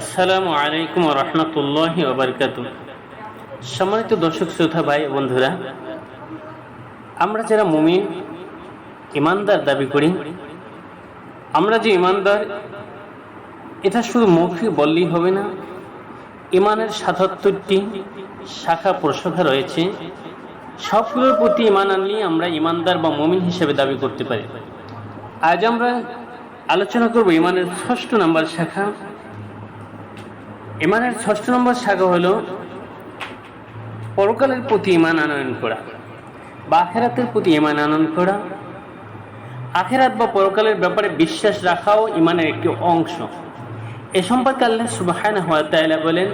আসসালামু আলাইকুম রহমতুল্লাহ ওবরকাত সম্মানিত দর্শক, শ্রোতা, ভাই বন্ধুরা, আমরা যারা মুমিন ইমানদার দাবি করি, আমরা যে ইমানদার এটা শুধু মৌখিক বললেই হবে না ইমানের সাতাত্তরটি শাখা প্রশাখা রয়েছে। সবগুলোর প্রতি ইমান আনলেই আমরা ইমানদার বা মমিন হিসেবে দাবি করতে পারি। আজ আমরা আলোচনা করব ইমানের ষষ্ঠ নাম্বার শাখা। ইমানের ষষ্ঠ নম্বর শাখা হলো পরকালের প্রতি ইমান আনয়ন করা, বা আখেরাতের প্রতি ইমান আনয়ন করা। আখেরাত বা পরকালের ব্যাপারে বিশ্বাস রাখাও ইমানের একটি অংশ। এ সম্পর্কে আল্লাহ সুবহানাহু ওয়া তাআলা বলেন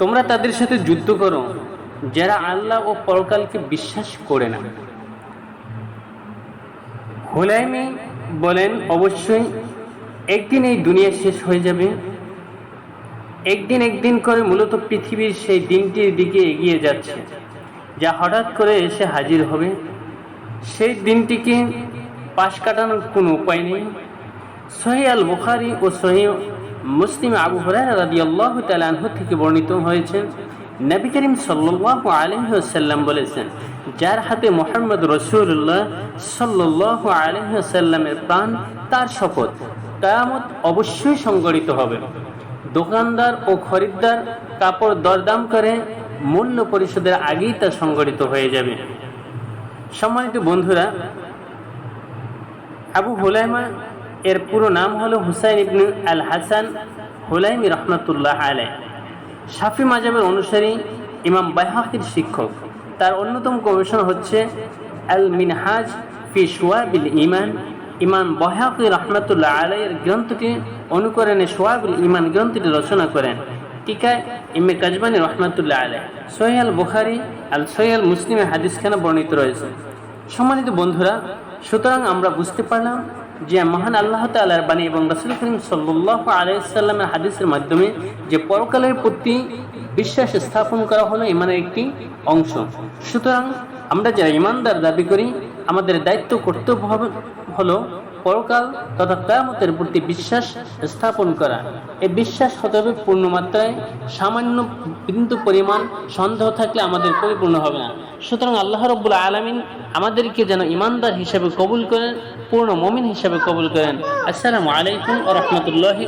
তোমরা তাদের সাথে যুদ্ধ করো, যারা আল্লাহ ও পরকালকে বিশ্বাস করে না। হুলাইমি বলেন, অবশ্যই একদিন এই দুনিয়া শেষ হয়ে যাবে। একদিন একদিন করে মূলত পৃথিবীর সেই দিনটির দিকে এগিয়ে যাচ্ছে, যা হঠাৎ করে এসে হাজির হবে। সেই দিনটিকে পাশ কাটানোর কোনো উপায় নেই। সহি আল বুখারি ও সহি মুসলিম আবু হরাই রাদি আল্লাহ তালাহ থেকে বর্ণিত হয়েছে নবী করিম সাল্লাহ আলহ্লাম বলেছেন, যার হাতে মোহাম্মদ রসুল্লাহ সাল্লাহ আলহ্লামের প্রাণ, তার শপথ কায়ামত অবশ্যই সংগঠিত হবে। দোকানদার ও খরিদ্দার কাপড় দরদাম করে মূল্য পরিশোধের আগেই তা সংগঠিত হয়ে যাবে। সম্মানিত বন্ধুরা, আবু হুলাইমা এর পুরো নাম হলো হুসাইন ইবনু আল হাসান হুলাইমি রহমতুল্লাহ আলাই শাফি মাজাবের অনুসারী ইমাম বাইহাকির শিক্ষক। তার অন্যতম গবেষণা হচ্ছে আল মিনহাজ ফি সোয়াবিল ইমান ইমান বহাকি রহমতুল্লাহ আলাইয়ের গ্রন্থটি অনুকরণে সোয়াবুল ইমান গ্রন্থটি রচনা করেন। টিকায় ইমে কাজবানি রহমতুল্লাহ আলাই সোহেল বুখারি আল সোহেল মুসলিমের হাদিসখানা বর্ণিত রয়েছে। সম্মানিত বন্ধুরা, সুতরাং আমরা বুঝতে পারলাম যে মহান আল্লাহ তাল্লাহর বাণী এবং রসুল করিম সাল্লাহ আলাইসাল্লামের হাদিসের মাধ্যমে যে পরকালের প্রতি বিশ্বাস স্থাপন করা হলো ইমানের একটি অংশ। সুতরাং আমরা যারা ইমানদার দাবি করি, আমাদের দায়িত্ব কর্তব্য হলো পরকাল তথা কেয়ামতের প্রতি বিশ্বাস স্থাপন করা। এই বিশ্বাস হতে হবে পূর্ণমাত্রায় সামান্য বিন্দু পরিমাণ সন্দেহ থাকলে আমাদের পরিপূর্ণ হবে না। সুতরাং আল্লাহ রব্বুল আলমিন আমাদেরকে যেন ইমানদার হিসেবে কবুল করেন, পূর্ণ মমিন হিসেবে কবুল করেন। আসসালামু আলাইকুম ও রহমতুল্লাহি